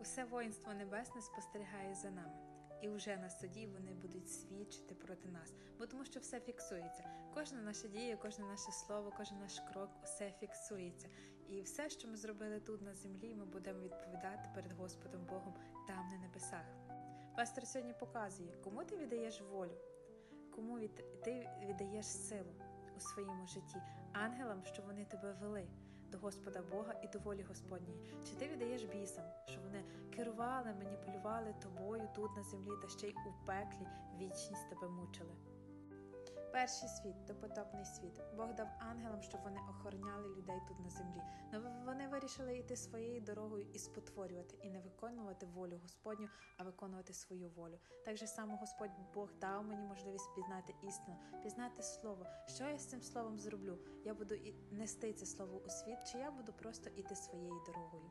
Усе воїнство небесне спостерігає за нами. І вже на суді вони будуть свідчити проти нас, бо тому що все фіксується. Кожна наша дія, кожне наше слово, кожен наш крок, усе фіксується. І все, що ми зробили тут на землі, ми будемо відповідати перед Господом Богом там на небесах. Пастор сьогодні показує, кому ти віддаєш волю, кому від... ти віддаєш силу у своєму житті, ангелам, що вони тебе вели до Господа Бога і до волі Господньої. Чи ти віддаєш бісам, що вони керували, маніпулювали тобою тут на землі та ще й у пеклі вічність тебе мучили? Перший світ, допотопний світ. Бог дав ангелам, щоб вони охороняли людей тут на землі. Но вони вирішили йти своєю дорогою і спотворювати, і не виконувати волю Господню, а виконувати свою волю. Так же само Господь Бог дав мені можливість пізнати істину, пізнати слово. Що я з цим словом зроблю? Я буду нести це слово у світ, чи я буду просто іти своєю дорогою.